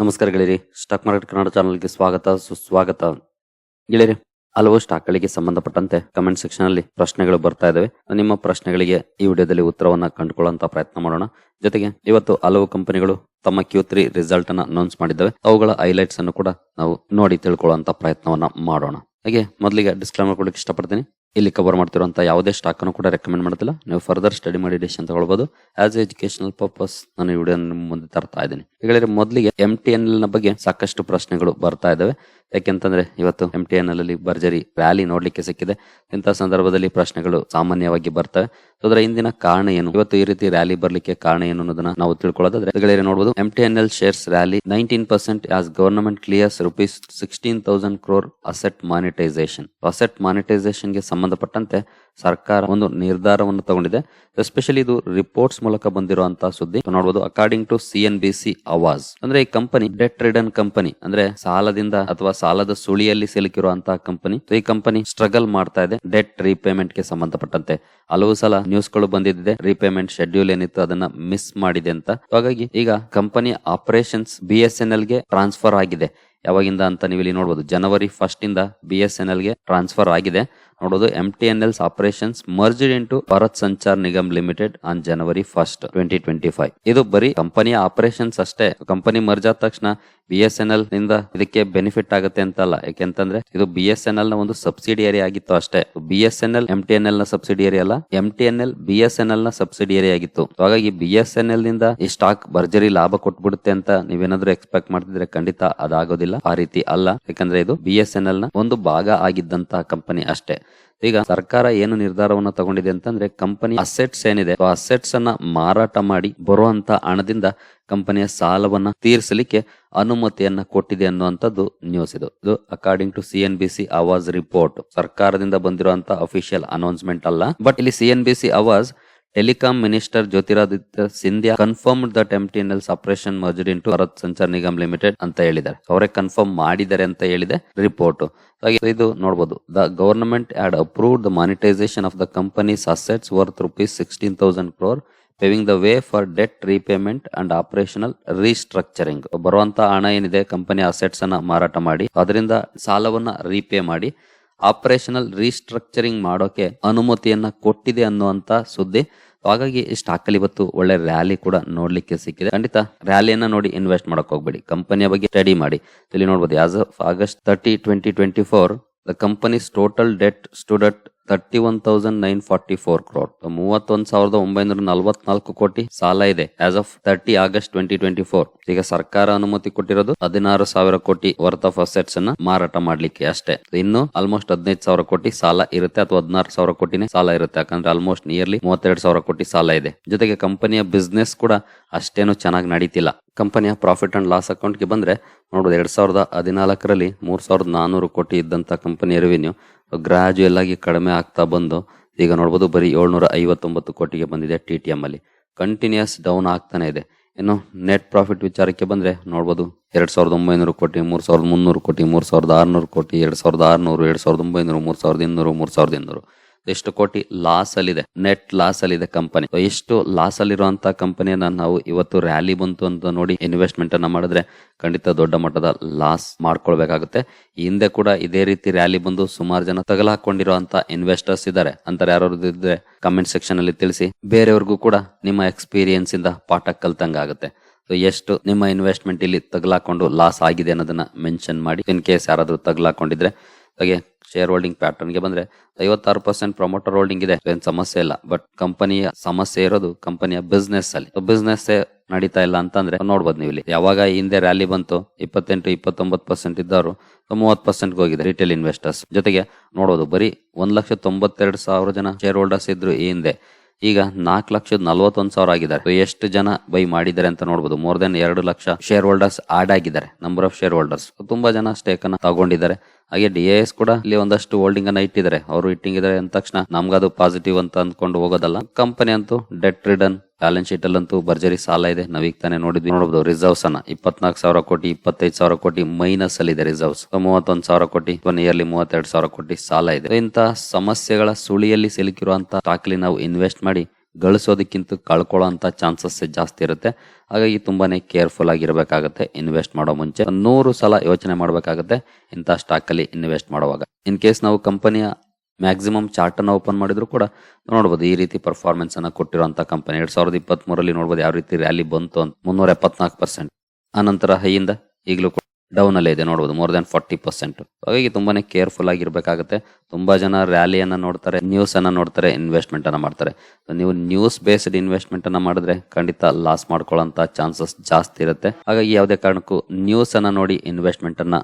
ನಮಸ್ಕಾರ ಗೆಳೆಯರಿ. Stock market Kannada ಚಾನಲ್ಗೆ ಸ್ವಾಗತ, ಸುಸ್ವಾಗತ. ಗೆಳೆಯರಿ, ಹಲವು ಸ್ಟಾಕ್ಗಳಿಗೆ ಸಂಬಂಧಪಟ್ಟಂತೆ ಕಮೆಂಟ್ ಸೆಕ್ಷನ್ ಅಲ್ಲಿ ಪ್ರಶ್ನೆಗಳು ಬರ್ತಾ ಇದಾವೆ. ನಿಮ್ಮ ಪ್ರಶ್ನೆಗಳಿಗೆ ಈ ವಿಡಿಯೋದಲ್ಲಿ ಉತ್ತರವನ್ನ ಕಂಡುಕೊಳ್ಳುವಂತ ಪ್ರಯತ್ನ ಮಾಡೋಣ. ಜೊತೆಗೆ ಇವತ್ತು ಹಲವು ಕಂಪನಿಗಳು ತಮ್ಮ ಕ್ಯೂ ತ್ರೀ ರಿಸಲ್ಟ್ ಅನ್ನ ಅನೌನ್ಸ್ ಮಾಡಿದ್ದಾವೆ. ಅವುಗಳ ಹೈಲೈಟ್ಸ್ ಅನ್ನು ಕೂಡ ನಾವು ನೋಡಿ ತಿಳ್ಕೊಳ್ಳುವಂತ ಪ್ರಯತ್ನವನ್ನ ಮಾಡೋಣ. ಹಾಗೆ ಮೊದಲಿಗೆ ಡಿಸ್ಕ್ಲೈಮರ್ ಕೊಡಕ್ಕೆ ಇಷ್ಟಪಡ್ತೀನಿ. ಇಲ್ಲಿ ಕವರ್ ಮಾಡ್ತಿರುವಂತ ಯಾವುದೇ ಸ್ಟಾಕ್ ಅನ್ನು ಕೂಡ ರೆಕಮೆಂಡ್ ಮಾಡೋದಿಲ್ಲ. ನೀವು ಫರ್ದರ್ ಸ್ಟಡಿ ಮಾಡಿ ಅಂತ ಹೇಳ್ಬೋದು ಆಸ್ ಎಜುಕೇಶನಲ್ ಪರ್ಪಸ್ ನಾನು ವಿಡಿಯೋ ನಿಮ್ಮ ಮುಂದೆ ತರ್ತಾ ಇದ್ದೀನಿ. ಈಗಾಗಲೇ ಮೊದಲಿಗೆ ಎಂ ಟಿ ಎನ್ ಎಲ್ ಬಗ್ಗೆ ಸಾಕಷ್ಟು ಪ್ರಶ್ನೆಗಳು ಬರ್ತಾ ಇದಾವೆ ಯಾಕೆಂತಂದ್ರೆ ಇವತ್ತು ಎಂ ಟಿ ಎನ್ ಎಲ್ ಅಲ್ಲಿ ಭರ್ಜರಿ ರ್ಯಾಲಿ ನೋಡ್ಲಿಕ್ಕೆ ಸಿಕ್ಕಿದೆ. ಇಂತಹ ಸಂದರ್ಭದಲ್ಲಿ ಪ್ರಶ್ನೆಗಳು ಸಾಮಾನ್ಯವಾಗಿ ಬರ್ತವೆ. ಅದರ ಹಿಂದಿನ ಕಾರಣ ಏನು? ಇವತ್ತು ಈ ರೀತಿ ರ್ಯಾಲಿ ಬರ್ಲಿಕ್ಕೆ ಕಾರಣ ಏನು ಅನ್ನೋದನ್ನ ನಾವು ತಿಳ್ಕೊಳ್ಳೋದಾದ್ರೆ ನೋಡಬಹುದು M T N L shares rally nineteen percent as government clears rupees sixteen thousand crore asset monetisation asset ಮಾನಿಟೈಸೇಷನ್ಗೆ ಸಂಬಂಧಪಟ್ಟಂತೆ ಸರ್ಕಾರ ಒಂದು ನಿರ್ಧಾರವನ್ನು ತಗೊಂಡಿದೆ. ಎಸ್ಪೆಷಲಿ ಇದು ರಿಪೋರ್ಟ್ಸ್ ಮೂಲಕ ಬಂದಿರುವಂತಹ ಸುದ್ದಿ. ನೋಡಬಹುದು according to C N B C Awaaz ಅಂದ್ರೆ ಈ ಕಂಪನಿ ಡೆಟ್ ರಿಡನ್ ಕಂಪನಿ ಅಂದ್ರೆ ಸಾಲದಿಂದ ಅಥವಾ ಸಾಲದ ಸುಳಿಯಲ್ಲಿ ಸಿಲುಕಿರುವಂತಹ ಕಂಪನಿ ಈ ಕಂಪನಿ ಸ್ಟ್ರಗಲ್ ಮಾಡ್ತಾ ಇದೆ ಡೆಟ್ ರೀಪೇಮೆಂಟ್ಗೆ ಸಂಬಂಧಪಟ್ಟಂತೆ. ಹಲವು ಸಲ ನ್ಯೂಸ್ಗಳು ಬಂದಿದೆ ರೀಪೇಮೆಂಟ್ ಶೆಡ್ಯೂಲ್ ಏನಿತ್ತು ಅದನ್ನ ಮಿಸ್ ಮಾಡಿದೆ ಅಂತ. ಹಾಗಾಗಿ ಈಗ company operations B S N ಎಲ್ಗೆ transfer ಆಗಿದೆ. ಯಾವಾಗಿಂದ ಅಂತ ನೀವು ಇಲ್ಲಿ ನೋಡಬಹುದು ಜನವರಿ ಫಸ್ಟ್ ಇಂದ ಬಿ ಎಸ್ ಎನ್ ಎಲ್ಗೆ ಟ್ರಾನ್ಸ್ಫರ್ ಆಗಿದೆ. ನೋಡೋದು M T N L's operations merged into Bharat Sanchar Nigam limited on January first twenty twenty five ಇದು ಬರೀ ಕಂಪನಿಯ ಆಪರೇಷನ್ಸ್ ಅಷ್ಟೇ. ಕಂಪನಿ ಮರ್ಜ್ ಆದ ತಕ್ಷಣ ಬಿ ಎಸ್ ಎನ್ ಎಲ್ನಿಂದ ಇದಕ್ಕೆ ಬೆನಿಫಿಟ್ ಆಗುತ್ತೆ ಅಂತಲ್ಲ. ಯಾಕೆಂತಂದ್ರೆ ಇದು ಬಿ ಎಸ್ ಎನ್ ಎಲ್ನ ಒಂದು ಸಬ್ಸಿಡಿಯರಿ ಆಗಿತ್ತು ಅಷ್ಟೇ. B S N L M T N ಎಲ್ನ subsidiary ಅಲ್ಲ M T N L B S N ಎಲ್ನ subsidiary ಆಗಿತ್ತು. ಹಾಗಾಗಿ ಬಿ ಎಸ್ ಎನ್ ಎಲ್ನಿಂದ ಈ ಸ್ಟಾಕ್ ಭರ್ಜರಿ ಲಾಭ ಕೊಟ್ಬಿಡುತ್ತೆ ಅಂತ ನೀವೇನಾದ್ರೂ ಎಕ್ಸ್ಪೆಕ್ಟ್ ಮಾಡ್ತಿದ್ರೆ ಖಂಡಿತ ಅದಾಗೋದಿಲ್ಲ. ಆ ರೀತಿ ಅಲ್ಲ. ಯಾಕಂದ್ರೆ ಇದು ಬಿ ಎಸ್ ಎನ್ ಎಲ್ನ ಒಂದು ಭಾಗ ಆಗಿದ್ದಂತಹ ಕಂಪನಿ ಅಷ್ಟೇ. ಈಗ ಸರ್ಕಾರ ಏನು ನಿರ್ಧಾರವನ್ನು ತಗೊಂಡಿದೆ ಅಂತಂದ್ರೆ ಕಂಪನಿ ಅಸೆಟ್ಸ್ ಏನಿದೆ ಅಸೆಟ್ಸ್ ಅನ್ನ ಮಾರಾಟ ಮಾಡಿ ಬರುವಂತ ಹಣದಿಂದ ಕಂಪನಿಯ ಸಾಲವನ್ನ ತೀರಿಸಲಿಕ್ಕೆ ಅನುಮತಿಯನ್ನ ಕೊಟ್ಟಿದೆ ಅನ್ನುವಂಥದ್ದು ನ್ಯೂಸ್ ಇದು. ಇದು according to C N B C Awaaz report ಸರ್ಕಾರದಿಂದ ಬಂದಿರುವಂತಹ ಅಫಿಷಿಯಲ್ ಅನೌನ್ಸ್ಮೆಂಟ್ ಅಲ್ಲ. ಬಟ್ ಇಲ್ಲಿ C N B C Awaaz telecom minister Jyotiraditya Scindia confirm that M T N merged into Bharat Sanchar Nigam limited ಅಂತ ಹೇಳಿದ್ದಾರೆ. ಅವರೇ confirm ಮಾಡಿದ್ದಾರೆ ಅಂತ ಹೇಳಿದೆ ರಿಪೋರ್ಟ್ ಇದು ನೋಡಬಹುದು the government had approved the monetisation of the company's assets worth rupees sixteen thousand crore paving the way for debt repayment and operational restructuring ಬರುವಂತ ಹಣ ಏನಿದೆ ಕಂಪನಿ ಅಸೆಟ್ಸ್ ಅನ್ನ ಮಾರಾಟ ಮಾಡಿ, ಅದರಿಂದ ಸಾಲವನ್ನ ರೀಪೇ ಮಾಡಿ ಆಪರೇಷನಲ್ ರೀಸ್ಟ್ರಕ್ಚರಿಂಗ್ ಮಾಡೋಕೆ ಅನುಮತಿಯನ್ನ ಕೊಟ್ಟಿದೆ ಅನ್ನುವಂತ ಸುದ್ದಿ. ಹಾಗಾಗಿ ಸ್ಟಾಕ್ ಅಲ್ಲಿ ಇವತ್ತು ಒಳ್ಳೆ ರ್ಯಾಲಿ ಕೂಡ ನೋಡ್ಲಿಕ್ಕೆ ಸಿಕ್ಕಿದೆ. ಖಂಡಿತ ರ್ಯಾಲಿಯನ್ನ ನೋಡಿ ಇನ್ವೆಸ್ಟ್ ಮಾಡಕ್ ಹೋಗ್ಬೇಡಿ. ಕಂಪನಿಯ ಬಗ್ಗೆ ಸ್ಟಡಿ ಮಾಡಿ. ಇಲ್ಲಿ ನೋಡಬಹುದು as of August thirty twenty twenty four the company's total debt stood thirty one thousand nine forty four crore ಮೂವತ್ತೊಂದ್ ಸಾವಿರದ ಒಂಬೈನೂರ ನಲವತ್ನಾಲ್ಕು ಕೋಟಿ ಸಾಲ ಇದೆ as of thirty August twenty twenty four ಈಗ ಸರ್ಕಾರ ಅನುಮತಿ ಕೊಟ್ಟಿರೋದು ಹದಿನಾರು ಸಾವಿರ ಕೋಟಿ ವರ್ತ್ ಆಫ್ ಅಸೆಟ್ಸ್ ಅನ್ನ ಮಾರಾಟ ಮಾಡ್ಲಿಕ್ಕೆ ಅಷ್ಟೇ. ಇನ್ನು ಆಲ್ಮೋಸ್ಟ್ ಹದಿನೈದು ಸಾವಿರ ಕೋಟಿ ಸಾಲ ಇರುತ್ತೆ ಅಥವಾ ಹದಿನಾರು ಸಾವಿರ ಕೋಟಿನೇ ಸಾಲ ಇರುತ್ತೆ. ಯಾಕಂದ್ರೆ ಆಲ್ಮೋಸ್ಟ್ ನಿಯರ್ಲಿ ಮೂವತ್ತೆರಡು ಸಾವಿರ ಕೋಟಿ ಸಾಲ ಇದೆ. ಜೊತೆಗೆ ಕಂಪನಿಯ ಬಿಸ್ನೆಸ್ ಕೂಡ ಅಷ್ಟೇನು ಚೆನ್ನಾಗಿ ನಡೀತಿಲ್ಲ. ಕಂಪನಿಯ ಪ್ರಾಫಿಟ್ ಅಂಡ್ ಲಾಸ್ ಅಕೌಂಟ್ಗೆ ಬಂದ್ರೆ ನೋಡೋದು ಎರಡ್ ಸಾವಿರದ ಹದಿನಾಲ್ಕರಲ್ಲಿ ಮೂರ್ ಸಾವಿರದ ನಾನೂರು ಕೋಟಿ ಇದ್ದಂತ ಕಂಪನಿಯ ರೆವಿನ್ಯೂ ಗ್ರಾಜುಯಲ್ ಆಗಿ ಕಡಿಮೆ ಆಗ್ತಾ ಬಂದು, ಈಗ ನೋಡ್ಬೋದು ಬರೀ ಏಳ್ನೂರ ಐವತ್ತೊಂಬತ್ತು ಕೋಟಿಗೆ ಬಂದಿದೆ ಟಿ ಟಿ ಎಂ ಅಲ್ಲಿ. ಕಂಟಿನ್ಯೂಸ್ ಡೌನ್ ಆಗ್ತಾನೆ ಇದೆ. ಇನ್ನು ನೆಟ್ ಪ್ರಾಫಿಟ್ ವಿಚಾರಕ್ಕೆ ಬಂದ್ರೆ ನೋಡ್ಬೋದು ಎರಡ್ ಸಾವಿರದ ಒಂಬೈನೂರು ಕೋಟಿ, ಮೂರ್ ಸಾವಿರದ ಮುನ್ನೂರು ಕೋಟಿ, ಮೂರ್ ಸಾವಿರದ ಆರ್ನೂರು ಕೋಟಿ, ಎರಡ್ ಸಾವಿರದ ಆರ್ನೂರು, ಎರಡ್ ಸಾವಿರದ ಒಂಬೈನೂರು, ಮೂರ್ ಸಾವಿರದ ಇನ್ನೂರು, ಮೂರ್ ಸಾವಿರದ ಇನ್ನೂರು. ಎಷ್ಟು ಕೋಟಿ ಲಾಸ್ ಅಲ್ಲಿದೆ. ನೆಟ್ ಲಾಸ್ ಅಲ್ಲಿದೆ ಕಂಪನಿ ಎಷ್ಟು ಲಾಸ್ ಅಲ್ಲಿರುವಂತಹ ಕಂಪನಿಯನ್ನ ನಾವು ಇವತ್ತು ರ್ಯಾಲಿ ಬಂತು ಅಂತ ನೋಡಿ ಇನ್ವೆಸ್ಟ್ಮೆಂಟ್ ಅನ್ನ ಮಾಡಿದ್ರೆ ಖಂಡಿತ ದೊಡ್ಡ ಮಟ್ಟದ ಲಾಸ್ ಮಾಡ್ಕೊಳ್ಬೇಕಾಗುತ್ತೆ. ಹಿಂದೆ ಕೂಡ ಇದೇ ರೀತಿ ರ್ಯಾಲಿ ಬಂದು ಸುಮಾರು ಜನ ತಗಲಾಕೊಂಡಿರುವಂತಹ ಇನ್ವೆಸ್ಟರ್ಸ್ ಇದ್ದಾರೆ. ಅಂತ ಯಾರು ಇದ್ರೆ ಕಮೆಂಟ್ ಸೆಕ್ಷನ್ ಅಲ್ಲಿ ತಿಳಿಸಿ. ಬೇರೆಯವ್ರಿಗೂ ಕೂಡ ನಿಮ್ಮ ಎಕ್ಸ್ಪೀರಿಯನ್ಸ್ ಇಂದ ಪಾಠ ಕಲ್ತಂಗ ಆಗುತ್ತೆ. ಎಷ್ಟು ನಿಮ್ಮ ಇನ್ವೆಸ್ಟ್ಮೆಂಟ್ ಇಲ್ಲಿ ತಗಲಾಕೊಂಡು ಲಾಸ್ ಆಗಿದೆ ಅನ್ನೋದನ್ನ ಮೆನ್ಷನ್ ಮಾಡಿ. ಇನ್ ಕೇಸ್ ಯಾರಾದ್ರೂ ತಗಲಾಕೊಂಡಿದ್ರೆ ಹಾಗೆ ಶೇರ್ ಹೋಲ್ಡಿಂಗ್ ಪ್ಯಾಟರ್ನ್ಗೆ ಬಂದ್ರೆ ಐವತ್ತಾರು ಪರ್ಸೆಂಟ್ ಪ್ರಮೋಟರ್ ಹೋಲ್ಡಿಂಗ್ ಇದೆ. ಏನ್ ಸಮಸ್ಯೆ ಇಲ್ಲ. ಬಟ್ ಕಂಪನಿಯ ಸಮಸ್ಯೆ ಇರೋದು ಕಂಪನಿಯ ಬಿಸ್ನೆಸ್ ಅಲ್ಲಿ. ಬಿಸ್ನೆಸ್ ನಡೀತಾ ಇಲ್ಲ ಅಂತಂದ್ರೆ ನೋಡ್ಬೋದು ನೀವು ಇಲ್ಲಿ. ಯಾವಾಗ ಹಿಂದೆ ರ್ಯಾಲಿ ಬಂತು, ಇಪ್ಪತ್ತೆಂಟು, ಇಪ್ಪತ್ತೊಂಬತ್ತು ಪರ್ಸೆಂಟ್ ಇದ್ದವರು ಮೂವತ್ತು ಪರ್ಸೆಂಟ್ ಹೋಗಿದೆ ರಿಟೇಲ್ ಇನ್ವೆಸ್ಟರ್ಸ್ ಜೊತೆಗೆ ನೋಡೋದು ಬರೀ ಒಂದ್ ಲಕ್ಷ ತೊಂಬತ್ತೆರಡು ಸಾವಿರ ಜನ ಶೇರ್ ಹೋಲ್ಡರ್ಸ್ ಇದ್ರು ಈ ಹಿಂದೆ. ಈಗ ನಾಲ್ಕು ಲಕ್ಷದ ನಲವತ್ತೊಂದು ಸಾವಿರ ಆಗಿದ್ದಾರೆ. ಎಷ್ಟು ಜನ ಬೈ ಮಾಡಿದ್ದಾರೆ ಅಂತ ನೋಡಬಹುದು ಮೋರ್ ದೆನ್ ಎರಡು ಲಕ್ಷ ಶೇರ್ ಹೋಲ್ಡರ್ಸ್ ಆಡ್ ಆಗಿದ್ದಾರೆ ನಂಬರ್ ಆಫ್ ಶೇರ್ ಹೋಲ್ಡರ್ಸ್ ತುಂಬಾ ಜನ ಸ್ಟೇಕ್ ಅನ್ನ ತಗೊಂಡಿದ್ದಾರೆ. ಹಾಗೆ ಡಿ ಎಸ್ ಕೂಡ ಇಲ್ಲಿ ಒಂದಷ್ಟು ಹೋಲ್ಡಿಂಗ್ ಅನ್ನ ಇಟ್ಟಿದ್ದಾರೆ. ಅವರು ಇಟ್ಟಿದ್ದಾರೆ ಅಂದ ತಕ್ಷಣ ನಮ್ಗದು ಪಾಸಿಟಿವ್ ಅಂತ ಅಂದ್ಕೊಂಡು ಹೋಗೋದಲ್ಲ. ಕಂಪನಿ ಅಂತೂ ಡೆಟ್ ರಿಡನ್ ಬ್ಯಾಲೆನ್ಸ್ ಶೀಟ್ ಅಲ್ಲಂತೂ ಭರ್ಜರಿ ಸಾಲ ಇದೆ. ನಾವೀಗ ತಾನೇ ನೋಡಿದ್ವಿ. ನೋಡಬಹುದು ರಿಸರ್ವ್ಸ್ ಅನ್ನ ಇಪ್ಪತ್ನಾಲ್ಕು ಸಾವಿರ ಕೋಟಿ, ಇಪ್ಪತ್ತೈದು ಸಾವಿರ ಕೋಟಿ ಮೈನಸ್ ಅಲ್ಲಿ ಇದೆ ರಿಸರ್ವ್ಸ್ ಮೂವತ್ತೊಂದು ಸಾವಿರ ಕೋಟಿ ಇಯರ್ಲಿ ಮೂವತ್ತೆರಡು ಸಾವಿರ ಕೋಟಿ ಸಾಲ ಇದೆ. ಇಂತಹ ಸಮಸ್ಯೆಗಳ ಸುಳಿಯಲ್ಲಿ ಸಿಲುಕಿರುವಂತಹ ಸ್ಟಾಕ್ಲಿ ನಾವು ಇನ್ವೆಸ್ಟ್ ಮಾಡಿ ಗಳಿಸೋದಕ್ಕಿಂತ ಕಳ್ಕೊಳ್ಳೋ ಅಂತ ಚಾನ್ಸಸ್ ಜಾಸ್ತಿ ಇರುತ್ತೆ. ಹಾಗಾಗಿ ತುಂಬಾನೇ ಕೇರ್ಫುಲ್ ಆಗಿರಬೇಕಾಗುತ್ತೆ ಇನ್ವೆಸ್ಟ್ ಮಾಡೋ ಮುಂಚೆ. ನೂರು ಸಲ ಯೋಚನೆ ಮಾಡಬೇಕಾಗುತ್ತೆ ಇಂಥ ಸ್ಟಾಕ್ ಅಲ್ಲಿ ಇನ್ವೆಸ್ಟ್ ಮಾಡುವಾಗ. ಇನ್ ಕೇಸ್ ನಾವು ಕಂಪನಿಯ ಮ್ಯಾಕ್ಸಿಮಮ್ ಚಾರ್ಟನ್ನು ಓಪನ್ ಮಾಡಿದ್ರು ಕೂಡ ನೋಡಬಹುದು ಈ ರೀತಿ ಪರ್ಫಾರ್ಮೆನ್ಸ್ ಅನ್ನು ಕೊಟ್ಟಿರುವಂತ ಕಂಪನಿ. ಎರಡ್ ಸಾವಿರದ ಇಪ್ಪತ್ತ್ ಮೂರಲ್ಲಿ ನೋಡಬಹುದು ಯಾವ ರೀತಿ ರ್ಯಾಲಿ ಬಂತು ಅಂತ. ಮುನ್ನೂರ ಎಪ್ಪತ್ನಾಲ್ಕು ಪರ್ಸೆಂಟ್ ಆನಂತರ ಹೈಯಿಂದ ಈಗಲೂ ಡೌನ್ ಅಲ್ಲೇ ಇದೆ, ನೋಡ್ಬೋದು ಮೋರ್ ದೆನ್ ಫಾರ್ಟಿ ಪರ್ಸೆಂಟ್ ಹಾಗಾಗಿ ತುಂಬಾನೇ ಕೇರ್ಫುಲ್ ಆಗಿರಬೇಕಾಗುತ್ತೆ. ತುಂಬಾ ಜನ ರ್ಯಾಲಿಯನ್ನು ನೋಡ್ತಾರೆ ನ್ಯೂಸ್ ಅನ್ನ ನೋಡ್ತಾರೆ ಇನ್ವೆಸ್ಟ್ಮೆಂಟ್ ಅನ್ನ ಮಾಡ್ತಾರೆ. ನೀವು ನ್ಯೂಸ್ ಬೇಸ್ಡ್ ಇನ್ವೆಸ್ಟ್ಮೆಂಟ್ ಅನ್ನ ಮಾಡಿದ್ರೆ ಖಂಡಿತ ಲಾಸ್ ಮಾಡ್ಕೊಳ್ಳೋಂತ ಚಾನ್ಸಸ್ ಜಾಸ್ತಿ ಇರುತ್ತೆ. ಹಾಗಾಗಿ ಯಾವುದೇ ಕಾರಣಕ್ಕೂ ನ್ಯೂಸ್ ಅನ್ನ ನೋಡಿ ಇನ್ವೆಸ್ಟ್ಮೆಂಟ್ ಅನ್ನ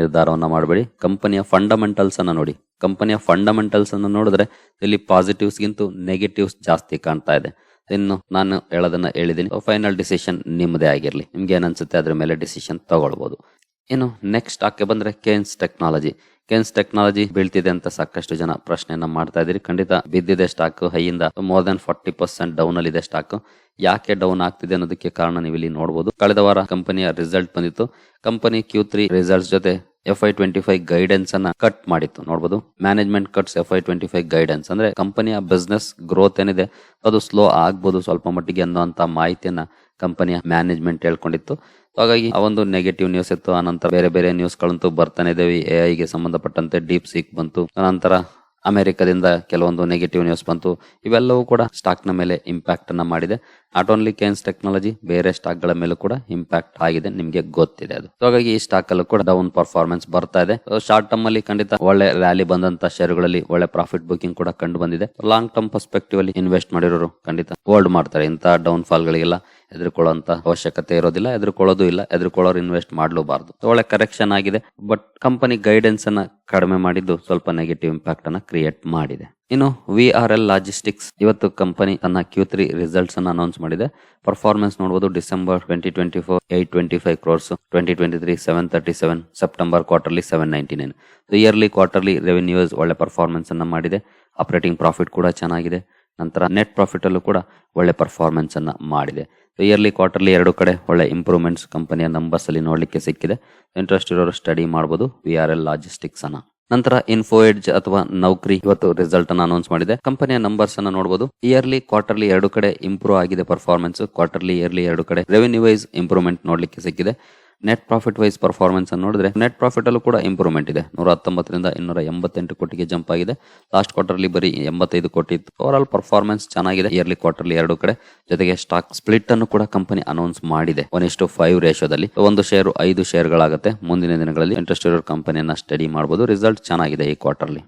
ನಿರ್ಧಾರವನ್ನು ಮಾಡಬೇಡಿ. ಕಂಪನಿಯ ಫಂಡಮೆಂಟಲ್ಸ್ ಅನ್ನ ನೋಡಿ. ಕಂಪನಿಯ ಫಂಡಮೆಂಟಲ್ಸ್ ಅನ್ನ ನೋಡಿದ್ರೆ ಇಲ್ಲಿ ಪಾಸಿಟಿವ್ಸ್ಗಿಂತೂ ನೆಗೆಟಿವ್ಸ್ ಜಾಸ್ತಿ ಕಾಣ್ತಾ ಇದೆ. ಇನ್ನು ನಾನು ಹೇಳೋದನ್ನ ಹೇಳಿದ್ದೀನಿ ಫೈನಲ್ ಡಿಸಿಷನ್ ನಿಮ್ಮದೇ ಆಗಿರಲಿ. ನಿಮ್ಗೆ ಏನನ್ಸುತ್ತೆ ಅದ್ರ ಮೇಲೆ ಡಿಸಿಷನ್ ತಗೊಳ್ಬಹುದು ಇನ್ನು ನೆಕ್ಸ್ಟ್ ಸ್ಟಾಕ್ಗೆ ಬಂದ್ರೆ ಕೇನ್ಸ್ ಟೆಕ್ನಾಲಜಿ ಕೇನ್ಸ್ ಟೆಕ್ನಾಲಜಿ ಬೀಳ್ತಿದೆ ಅಂತ ಸಾಕಷ್ಟು ಜನ ಪ್ರಶ್ನೆಯನ್ನ ಮಾಡ್ತಾ ಇದ್ದೀರಿ. ಖಂಡಿತ ಬಿದ್ದಿದೆ stock ಹೈಯಿಂದ more than forty percent down ಅಲ್ಲಿ ಇದೆ ಸ್ಟಾಕ್ ಯಾಕೆ ಡೌನ್ ಆಗ್ತಿದೆ ಅನ್ನೋದಕ್ಕೆ ಕಾರಣ ನೀವು ಇಲ್ಲಿ ನೋಡಬಹುದು ಕಳೆದ ವಾರ ಕಂಪನಿಯ ರಿಸಲ್ಟ್ ಬಂದಿತ್ತು. ಕಂಪನಿ ಕ್ಯೂ ತ್ರೀ ರಿಸಲ್ಟ್ಸ್ ಜೊತೆ F Y twenty five guidance ಅನ್ನ ಕಟ್ ಮಾಡಿತ್ತು. ನೋಡಬಹುದು management cuts F Y twenty five guidance ಅಂದ್ರೆ ಕಂಪನಿಯ ಬಿಸ್ನೆಸ್ ಗ್ರೋತ್ ಏನಿದೆ, ಅದು ಸ್ಲೋ ಆಗ್ಬೋದು ಸ್ವಲ್ಪ ಮಟ್ಟಿಗೆ ಅನ್ನೋಂತ ಮಾಹಿತಿಯನ್ನ ಕಂಪನಿಯ ಮ್ಯಾನೇಜ್ಮೆಂಟ್ ಹೇಳ್ಕೊಂಡಿತ್ತು. ಹಾಗಾಗಿ ಆ ಒಂದು ನೆಗೆಟಿವ್ ನ್ಯೂಸ್ ಇತ್ತು. ಆನಂತರ ಬೇರೆ ಬೇರೆ ನ್ಯೂಸ್ ಗಳಂತೂ ಬರ್ತಾನೆ ಇದಾವೆ. ಎ ಗೆ ಸಂಬಂಧಪಟ್ಟಂತೆ ಡೀಪ್ ಸೀಕ್ ಬಂತು. ಆನಂತರ ಅಮೆರಿಕದಿಂದ ಕೆಲವೊಂದು ನೆಗೆಟಿವ್ ನ್ಯೂಸ್ ಬಂತು. ಇವೆಲ್ಲವೂ ಕೂಡ ಸ್ಟಾಕ್ನ ಮೇಲೆ ಇಂಪ್ಯಾಕ್ಟ್ ಅನ್ನ ಮಾಡಿದೆ. ನಾಟ್ ಓನ್ಲಿ ಕೇನ್ಸ್ ಟೆಕ್ನಾಲಜಿ ಬೇರೆ ಸ್ಟಾಕ್ಗಳ ಮೇಲೂ ಕೂಡ ಇಂಪ್ಯಾಕ್ಟ್ ಆಗಿದೆ, ನಿಮಗೆ ಗೊತ್ತಿದೆ ಅದು. ಹಾಗಾಗಿ ಈ ಸ್ಟಾಕ್ ಅಲ್ಲೂ ಕೂಡ ಡೌನ್ ಪರ್ಫಾರ್ಮೆನ್ಸ್ ಬರ್ತಾ ಇದೆ. ಶಾರ್ಟ್ ಟರ್ಮ್ ಅಲ್ಲಿ ಖಂಡಿತ ಒಳ್ಳೆ ರ್ಯಾಲಿ ಬಂದಂತ ಷೇರುಗಳಲ್ಲಿ ಒಳ್ಳೆ ಪ್ರಾಫಿಟ್ ಬುಕಿಂಗ್ ಕೂಡ ಕಂಡು ಬಂದಿದೆ. ಲಾಂಗ್ ಟರ್ಮ್ ಪರ್ಸ್ಪೆಕ್ಟಿವ್ ಅಲ್ಲಿ ಇನ್ವೆಸ್ಟ್ ಮಾಡಿರೋರು ಖಂಡಿತ ಹೋಲ್ಡ್ ಮಾಡ್ತಾರೆ. ಇಂತಹ ಡೌನ್ ಫಾಲ್ ಗಳಿಗೆಲ್ಲ ಎದುರುಕೊಳ್ಳುವಂತ ಅವಶ್ಯಕತೆ ಇರೋದಿಲ್ಲ, ಎದುರುಕೊಳ್ಳೋದು ಇಲ್ಲ, ಎದುರುಕೊಳ್ಳೋರು ಇನ್ವೆಸ್ಟ್ ಮಾಡಲೂಬಾರ್ದು. ಒಳ್ಳೆ ಕರೆಕ್ಷನ್ ಆಗಿದೆ ಬಟ್ ಕಂಪನಿ ಗೈಡೆನ್ಸ್ ಅನ್ನ ಕಡಿಮೆ ಮಾಡಿದ್ದು ಸ್ವಲ್ಪ ನೆಗೆಟಿವ್ ಇಂಪ್ಯಾಕ್ಟ್ ಅನ್ನ ಕ್ರಿಯೇಟ್ ಮಾಡಿದೆ. ಇನ್ನು ವಿ ಆರ್ ಎಲ್ ಲಾಜಿಸ್ಟಿಕ್ಸ್ ಇವತ್ತು ಕಂಪನಿ ತನ್ನ ಕ್ಯೂ ತ್ರೀ ರಿಸಲ್ಟ್ಸ್ ಅನ್ನ ಅನೌನ್ಸ್ ಮಾಡಿದೆ. ಪರ್ಫಾರ್ಮೆನ್ಸ್ ನೋಡಬಹುದು December twenty twenty four eight twenty five crores twenty twenty three seven thirty seven September quarterly seven ninety nine yearly quarterly revenues ಒಳ್ಳೆ performance ಅನ್ನ ಮಾಡಿದೆ. Operating profit ಕೂಡ ಚೆನ್ನಾಗಿದೆ. ನಂತರ ನೆಟ್ ಪ್ರಾಫಿಟ್ ಅಲ್ಲೂ ಕೂಡ ಒಳ್ಳೆ ಪರ್ಫಾರ್ಮೆನ್ಸ್ ಅನ್ನ ಮಾಡಿದೆ. ಇಯರ್ಲಿ ಕ್ವಾರ್ಟರ್ಲಿ ಎರಡು ಕಡೆ ಒಳ್ಳೆ ಇಂಪ್ರೂವ್ಮೆಂಟ್ಸ್ ಕಂಪನಿಯ ನಂಬರ್ಸ್ ಅಲ್ಲಿ ನೋಡಲಿಕ್ಕೆ ಸಿಕ್ಕಿದೆ. ಇಂಟ್ರೆಸ್ಟ್ ಇರೋರು ಸ್ಟಡಿ ಮಾಡಬಹುದು ವಿ ಆರ್ ಎಲ್ ಲಾಜಿಸ್ಟಿಕ್ಸ್ ಅನ್ನ. ನಂತರ ಇನ್ಫೋ ಎಡ್ಜ್ ಅಥವಾ ನೌಕರಿ ಇವತ್ತು ರಿಸಲ್ಟ್ ಅನ್ನ ಅನೌನ್ಸ್ ಮಾಡಿದೆ. ಕಂಪನಿಯ ನಂಬರ್ಸ್ ಅನ್ನ ನೋಡಬಹುದು ಇಯರ್ಲಿ ಕ್ವಾರ್ಟರ್ಲಿ ಎರಡು ಕಡೆ ಇಂಪ್ರೂವ್ ಆಗಿದೆ ಪರ್ಫಾರ್ಮೆನ್ಸ್ ಕ್ವಾರ್ಟರ್ಲಿ ಇಯರ್ಲಿ ಎರಡು ಕಡೆ ರೆವೆನ್ಯೂ ವೈಸ್ ಇಂಪ್ರೂವ್ಮೆಂಟ್ ನೋಡ್ಲಿಕ್ಕೆ ಸಿಕ್ಕಿದೆ. ನೆಟ್ ಪ್ರಾಫಿಟ್ ವೈಸ್ ಪರ್ಫಾರ್ಮೆನ್ಸ್ ಅನ್ನು ನೋಡಿದ್ರೆ ನೆಟ್ ಪ್ರಾಫಿಟ್ ಅಲ್ಲೂ ಕೂಡ ಇಂಪ್ರೂವ್ಮೆಂಟ್ ಇದೆ. ನೂರ ಹತ್ತೊಂಬತ್ತರಿಂದ ಇನ್ನೂರ ಎಂಬತ್ತೆಂಟು ಕೋಟಿಗೆ ಜಂಪ್ ಆಗಿದೆ. ಲಾಸ್ಟ್ ಕ್ವಾರ್ಟರ್ಲಿ ಬರೀ ಎಂಬತ್ತೈದು ಕೋಟಿ ಇತ್ತು. ಓವರ್ ಆಲ್ ಪರ್ಫಾರ್ಮೆನ್ಸ್ ಚೆನ್ನಾಗಿದೆ ಇಯರ್ಲಿ ಕ್ವಾರ್ಟರ್ಲಿ ಎರಡು ಕಡೆ. ಜೊತೆಗೆ ಸ್ಟಾಕ್ ಸ್ಪ್ಲಿಟ್ ಅನ್ನು ಕೂಡ ಕಂಪನಿ ಅನೌನ್ಸ್ ಮಾಡಿದೆ. ಒನ್ ಇಷ್ಟು ಫೈವ್ ರೇಷೋದಲ್ಲಿ ಒಂದು ಶೇರು ಐದು ಶೇರ್ಗಳಾಗುತ್ತೆ ಮುಂದಿನ ದಿನಗಳಲ್ಲಿ ಇಂಟ್ರೆಸ್ಟ್ ಇರೋ ಕಂಪನಿಯನ್ನ ಸ್ಟಡಿ ಮಾಡಬಹುದು ರಿಸಲ್ಟ್ ಚೆನ್ನಾಗಿದೆ ಈ ಕ್ವಾರ್ಟರ್ಲಿ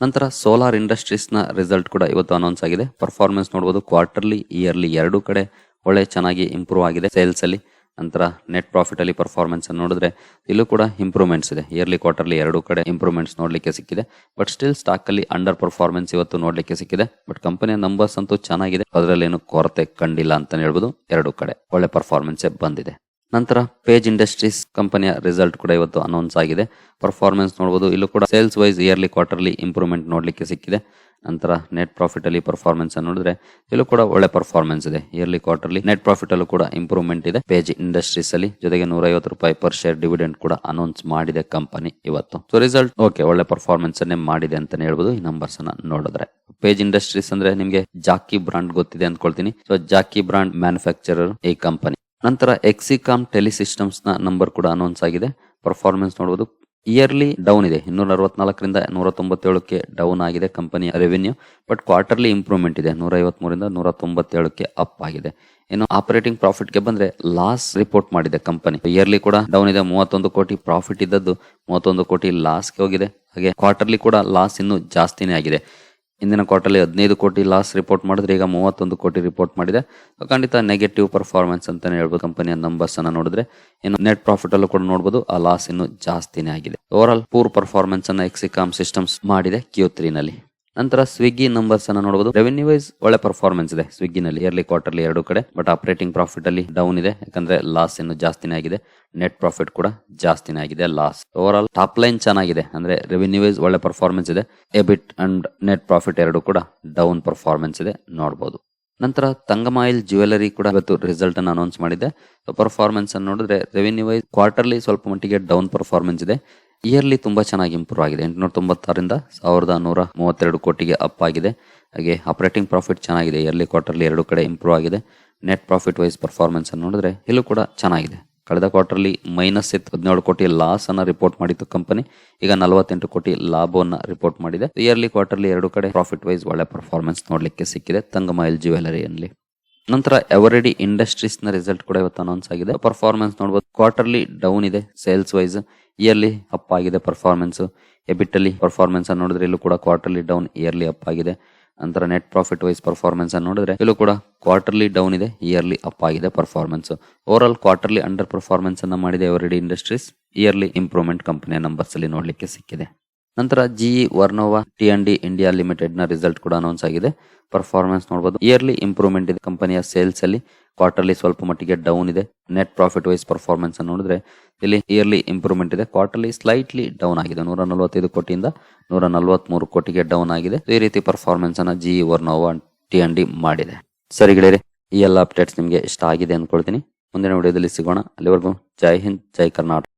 ನಂತರ ಸೋಲಾರ್ ಇಂಡಸ್ಟ್ರೀಸ್ನ ರಿಸಲ್ಟ್ ಕೂಡ ಇವತ್ತು ಅನೌನ್ಸ್ ಆಗಿದೆ. ಪರ್ಫಾರ್ಮೆನ್ಸ್ ನೋಡಬಹುದು ಕ್ವಾರ್ಟರ್ಲಿ ಇಯರ್ಲಿ ಎರಡು ಕಡೆ ಒಳ್ಳೆ ಚೆನ್ನಾಗಿ ಇಂಪ್ರೂವ್ ಆಗಿದೆ. ಸೇಲ್ಸ್ ಅಲ್ಲಿ ನಂತರ ನೆಟ್ ಪ್ರಾಫಿಟ್ ಅಲ್ಲಿ ಪರ್ಫಾರ್ಮೆನ್ಸ್ ಅನ್ನು ನೋಡಿದ್ರೆ ಇಲ್ಲೂ ಕೂಡ ಇಂಪ್ರೂವ್ಮೆಂಟ್ಸ್ ಇದೆ. ಇಯರ್ಲಿ ಕ್ವಾರ್ಟರ್ಲಿ ಎರಡು ಕಡೆ ಇಂಪ್ರೂವ್ಮೆಂಟ್ಸ್ ನೋಡ್ಲಿಕ್ಕೆ ಸಿಕ್ಕಿದೆ. ಬಟ್ ಸ್ಟಿಲ್ ಸ್ಟಾಕ್ ಅಲ್ಲಿ ಅಂಡರ್ ಪರ್ಫಾರ್ಮೆನ್ಸ್ ಇವತ್ತು ನೋಡ್ಲಿಕ್ಕೆ ಸಿಕ್ಕಿದೆ. ಬಟ್ ಕಂಪನಿಯ ನಂಬರ್ಸ್ ಅಂತೂ ಚೆನ್ನಾಗಿದೆ. ಅದರಲ್ಲಿ ಏನು ಕೊರತೆ ಕಂಡಿಲ್ಲ ಅಂತ ಹೇಳ್ಬೋದು. ಎರಡು ಕಡೆ ಒಳ್ಳೆ ಪರ್ಫಾರ್ಮೆನ್ಸ್ ಬಂದಿದೆ. ನಂತರ ಪೇಜ್ ಇಂಡಸ್ಟ್ರೀಸ್ ಕಂಪನಿಯ ರಿಸಲ್ಟ್ ಕೂಡ ಇವತ್ತು ಅನೌನ್ಸ್ ಆಗಿದೆ. ಪರ್ಫಾರ್ಮೆನ್ಸ್ ನೋಡಬಹುದು ಇಲ್ಲೂ ಕೂಡ sales wise yearly quarterly improvement ನೋಡಲಿಕ್ಕೆ ಸಿಕ್ಕಿದೆ. ನಂತರ ನೆಟ್ ಪ್ರಾಫಿಟ್ ಅಲ್ಲಿ ಪರ್ಫಾರ್ಮೆನ್ಸ್ ನೋಡಿದ್ರೆ ಇಲ್ಲೂ ಕೂಡ ಒಳ್ಳೆ ಪರ್ಫಾರ್ಮೆನ್ಸ್ ಇದೆ. ಇಯರ್ಲಿ ಕ್ವಾರ್ಟರ್ಲಿ ನೆಟ್ ಪ್ರಾಫಿಟ್ ಅಲ್ಲೂ ಕೂಡ ಇಂಪ್ರೂವ್ಮೆಂಟ್ ಇದೆ. ಪೇಜ್ ಇಂಡಸ್ಟ್ರೀಸ್ ಅಲ್ಲಿ ಜೊತೆಗೆ ನೂರ ಐವತ್ತು ರೂಪಾಯಿ ಪರ್ ಶೇರ್ ಡಿವಿಡೆಂಡ್ ಕೂಡ ಅನೌನ್ಸ್ ಮಾಡಿದೆ ಕಂಪನಿ ಇವತ್ತು. ಸೊ ರಿಸಲ್ಟ್ ಓಕೆ ಒಳ್ಳೆ ಪರ್ಫಾರ್ಮೆನ್ಸ್ ಅನ್ನೇ ಮಾಡಿದೆ ಅಂತಾನೆ ಹೇಳ್ಬೋದು. ಈ ನಂಬರ್ಸ್ ಅನ್ನ ನೋಡಿದ್ರೆ. ಪೇಜ್ ಇಂಡಸ್ಟ್ರೀಸ್ ಅಂದ್ರೆ ನಿಮಗೆ ಜಾಕಿ ಬ್ರಾಂಡ್ ಗೊತ್ತಿದೆ ಅನ್ಕೊಳ್ತೀನಿ ಸೊ ಜಾಕಿ ಬ್ರಾಂಡ್ ಮ್ಯಾನುಫ್ಯಾಕ್ಚರರ್ ಈ ಕಂಪನಿ ನಂತರ ಎಕ್ಸಿಕಾಮ್ ಟೆಲಿಸಿಸ್ಟಮ್ಸ್ನ ನಂಬರ್ ಕೂಡ ಅನೌನ್ಸ್ ಆಗಿದೆ. ಪರ್ಫಾರ್ಮೆನ್ಸ್ ನೋಡಬಹುದು ಇಯರ್ಲಿ ಡೌನ್ ಇದೆ. ಇನ್ನೂರ ಅರವತ್ನಾಲ್ಕರಿಂದ ನೂರ ತೊಂಬತ್ತೇಳಕ್ಕೆ ಡೌನ್ ಆಗಿದೆ ಕಂಪನಿಯ ರೆವೆನ್ಯೂ ಬಟ್ ಕ್ವಾರ್ಟರ್ಲಿ ಇಂಪ್ರೂವ್ಮೆಂಟ್ ಇದೆ. ನೂರ ಐವತ್ಮೂರಿಂದ ನೂರ ತೊಂಬತ್ತೇಳಕ್ಕೆ ಅಪ್ ಆಗಿದೆ. ಇನ್ನು ಆಪರೇಟಿಂಗ್ ಪ್ರಾಫಿಟ್ಗೆ ಬಂದ್ರೆ ಲಾಸ್ ರಿಪೋರ್ಟ್ ಮಾಡಿದೆ ಕಂಪನಿ ಇಯರ್ಲಿ ಕೂಡ ಡೌನ್ ಇದೆ. ಮೂವತ್ತೊಂದು ಕೋಟಿ ಪ್ರಾಫಿಟ್ ಇದ್ದದ್ದು ಮೂವತ್ತೊಂದು ಕೋಟಿ ಲಾಸ್ಗೆ ಹೋಗಿದೆ. ಹಾಗೆ ಕ್ವಾರ್ಟರ್ಲಿ ಕೂಡ ಲಾಸ್ ಇನ್ನೂ ಜಾಸ್ತಿನೇ ಆಗಿದೆ. ಇಂದಿನ ಕ್ವಾರ್ಟರ್ಲಿ ಹದಿನೈದು ಕೋಟಿ ಲಾಸ್ ರಿಪೋರ್ಟ್ ಮಾಡಿದ್ರೆ ಈಗ ಮೂವತ್ತೊಂದು ಕೋಟಿ ರಿಪೋರ್ಟ್ ಮಾಡಿದೆ. ಖಂಡಿತ ನೆಗೆಟಿವ್ ಪರ್ಫಾರ್ಮೆನ್ಸ್ ಅಂತಲೇ ಹೇಳ್ಬೋದು ಕಂಪನಿಯ ನಂಬರ್ಸ್ ಅನ್ನು ನೋಡಿದ್ರೆ. ಇನ್ನು ನೆಟ್ ಪ್ರಾಫಿಟ್ ಅಲ್ಲೂ ಕೂಡ ನೋಡಬಹುದು ಆ ಲಾಸ್ ಇನ್ನು ಜಾಸ್ತಿನೇ ಆಗಿದೆ. ಓವರ್ ಆಲ್ ಪೂರ್ ಪರ್ಫಾರ್ಮೆನ್ಸ್ ಅನ್ನ ಎಕ್ಸಿಕಾಮ್ ಸಿಸ್ಟಮ್ಸ್ ಮಾಡಿದೆ ಕ್ಯೂ ತ್ರೀ ನಲ್ಲಿ. ನಂತರ ಸ್ವಿಗ್ಗಿ ನಂಬರ್ಸ್ ಅನ್ನ ನೋಡಬಹುದು ರೆವೆನ್ಯೂ ವೈಸ್ ಒಳ್ಳೆ ಪರ್ಫಾರ್ಮೆನ್ಸ್ ಇದೆ. ಸ್ವಿಗ್ಗಿನಲ್ಲಿ ಇಯರ್ಲಿ ಕ್ವಾರ್ಟರ್ಲಿ ಎರಡು ಕಡೆ. ಬಟ್ ಆಪರೇಟಿಂಗ್ ಪ್ರಾಫಿಟ್ ಅಲ್ಲಿ ಡೌನ್ ಇದೆ. ಯಾಕಂದ್ರೆ ಲಾಸ್ ಇನ್ನು ಜಾಸ್ತಿನೇ ಆಗಿದೆ. ನೆಟ್ ಪ್ರಾಫಿಟ್ ಕೂಡ ಜಾಸ್ತಿನೇ ಆಗಿದೆ. Loss over all top line ಚೆನ್ನಾಗಿದೆ. ಅಂದ್ರೆ ರೆವೆನ್ಯೂ ವೈಸ್ ಒಳ್ಳೆ ಪರ್ಫಾರ್ಮೆನ್ಸ್ ಇದೆ. ಎಬಿಟ್ ಅಂಡ್ ನೆಟ್ ಪ್ರಾಫಿಟ್ ಎರಡು ಕೂಡ ಡೌನ್ ಪರ್ಫಾರ್ಮೆನ್ಸ್ ಇದೆ. ನೋಡಬಹುದು ನಂತರ ತಂಗಮಾಯಿಲ್ ಜ್ಯುವೆಲರಿ ಕೂಡ ಇವತ್ತು ರಿಸಲ್ಟ್ ಅನ್ನು ಅನೌನ್ಸ್ ಮಾಡಿದೆ. ಪರ್ಫಾರ್ಮೆನ್ಸ್ ಅನ್ನು ನೋಡಿದ್ರೆ ರೆವೆನ್ಯೂ ವೈಸ್ ಕ್ವಾರ್ಟರ್ಲಿ ಸ್ವಲ್ಪ ಮಟ್ಟಿಗೆ ಡೌನ್ ಪರ್ಫಾರ್ಮೆನ್ಸ್ ಇದೆ. ಇಯರ್ಲಿ ತುಂಬಾ ಚೆನ್ನಾಗಿ ಇಂಪ್ರೂವ್ ಆಗಿದೆ. ಎಂಟುನೂರ ತೊಂಬತ್ತಾರರಿಂದ ಸಾವಿರದ ನೂರ ಮೂವತ್ತೆರಡು ಕೋಟಿಗೆ ಅಪ್ ಆಗಿದೆ. ಹಾಗೆ ಆಪರೇಟಿಂಗ್ ಪ್ರಾಫಿಟ್ ಚೆನ್ನಾಗಿದೆ. ಇಯರ್ಲಿ ಕ್ವಾರ್ಟರ್ಲಿ ಎರಡು ಕಡೆ ಇಂಪ್ರೂವ್ ಆಗಿದೆ. ನೆಟ್ ಪ್ರಾಫಿಟ್ ವೈಸ್ ಪರ್ಫಾರ್ಮೆನ್ಸ್ ಅನ್ನು ನೋಡಿದ್ರೆ ಇಲ್ಲೂ ಕೂಡ ಚೆನ್ನಾಗಿದೆ. ಕಳೆದ ಕ್ವಾರ್ಟರ್ಲಿ ಮೈನಸ್ ಇತ್ತು ಹದಿನೇಳು ಕೋಟಿ ಲಾಸ್ ಅನ್ನ ರಿಪೋರ್ಟ್ ಮಾಡಿತ್ತು ಕಂಪನಿ ಈಗ ನಲವತ್ತೆಂಟು ಕೋಟಿ ಲಾಭವನ್ನು ರಿಪೋರ್ಟ್ ಮಾಡಿದೆ. ಇಯರ್ಲಿ ಕ್ವಾರ್ಟರ್ಲಿ ಎರಡು ಕಡೆ ಪ್ರಾಫಿಟ್ ವೈಸ್ ಒಳ್ಳೆ ಪರ್ಫಾರ್ಮೆನ್ಸ್ ನೋಡಲಿಕ್ಕೆ ಸಿಕ್ಕಿದೆ. ತಂಗಮ ಎಲ್ ಜ್ಯುವೆಲರಿಯಲ್ಲಿ ನಂತರ ಎವರೆಡಿ ಇಂಡಸ್ಟ್ರೀಸ್ನ ರಿಸಲ್ಟ್ ಕೂಡ ಇವತ್ತು ಅನೌನ್ಸ್ ಆಗಿದೆ. ಪರ್ಫಾರ್ಮೆನ್ಸ್ ನೋಡಬಹುದು ಕ್ವಾರ್ಟರ್ಲಿ ಡೌನ್ ಇದೆ ಸೇಲ್ಸ್ ವೈಸ್ ಇಯರ್ಲಿ ಅಪ್ ಆಗಿದೆ ಪರ್ಫಾರ್ಮೆನ್ಸ್ ಎಬಿಟಲ್ಲಿ ಪರ್ಫಾರ್ಮೆನ್ಸ್ ಅನ್ನು ನೋಡಿದ್ರೆ ಇಲ್ಲೂ ಕೂಡ ಕ್ವಾರ್ಟರ್ಲಿ ಡೌನ್ ಇಯರ್ಲಿ ಅಪ್ ಆಗಿದೆ. ನಂತರ ನೆಟ್ ಪ್ರಾಫಿಟ್ ವೈಸ್ ಪರ್ಫಾರ್ಮೆನ್ಸ್ ಅನ್ನು ನೋಡಿದ್ರೆ ಇಲ್ಲೂ ಕೂಡ ಕ್ವಾರ್ಟರ್ಲಿ ಡೌನ್ ಇದೆ ಇಯರ್ಲಿ ಅಪ್ ಆಗಿದೆ performance overall quarterly under performance ಅನ್ನು ಮಾಡಿದೆ ಎವರೆಡಿ ಇಂಡಸ್ಟ್ರೀಸ್ ಇಯರ್ಲಿ ಇಂಪ್ರೂವ್ಮೆಂಟ್ ಕಂಪನಿಯ ನಂಬರ್ಸ್ ಅಲ್ಲಿ ನೋಡ್ಲಿಕ್ಕೆ ಸಿಕ್ಕಿದೆ. ನಂತರ GE, Vernova, T and D, India ಲಿಮಿಟೆಡ್ನ ರಿಸಲ್ಟ್ ಕೂಡ ಅನೌನ್ಸ್ ಆಗಿದೆ. ಪರ್ಫಾರ್ಮೆನ್ಸ್ ನೋಡಬಹುದು ಇಯರ್ಲಿ ಇಂಪ್ರೂವ್ಮೆಂಟ್ ಇದೆ ಕಂಪನಿಯ ಸೇಲ್ಸ್ ಅಲ್ಲಿ. ಕ್ವಾರ್ಟರ್ಲಿ ಸ್ವಲ್ಪ ಮಟ್ಟಿಗೆ ಡೌನ್ ಇದೆ. ನೆಟ್ ಪ್ರಾಫಿಟ್ ವೈಸ್ ಪರ್ಫಾರ್ಮೆನ್ಸ್ ಅನ್ನು ನೋಡಿದ್ರೆ ಇಲ್ಲಿ ಇಯರ್ಲಿ ಇಂಪ್ರೂವ್ಮೆಂಟ್ ಇದೆ. ಕ್ವಾರ್ಟರ್ಲಿ ಸ್ಲೈಟ್ಲಿ ಡೌನ್ ಆಗಿದೆ. ನೂರ ನಲವತ್ತೈದು ಕೋಟಿಯಿಂದ ನೂರ ನಲವತ್ಮೂರು ಕೋಟಿಗೆ ಡೌನ್ ಆಗಿದೆ. ಈ ರೀತಿ ಪರ್ಫಾರ್ಮೆನ್ಸ್ ಅನ್ನ GE, Vernova, T and D ಮಾಡಿದೆ. ಸರಿ ಗೆಳೆಯರೆ, ಈ ಎಲ್ಲ ಅಪ್ಡೇಟ್ಸ್ ನಿಮಗೆ ಇಷ್ಟ ಆಗಿದೆ ಅಂದ್ಕೊಳ್ತೀನಿ ಮುಂದಿನ ವಿಡಿಯೋದಲ್ಲಿ ಸಿಗೋಣ. ಅಲ್ಲಿವರೆಗೂ ಜೈ ಹಿಂದ್, ಜೈ ಕರ್ನಾಟಕ.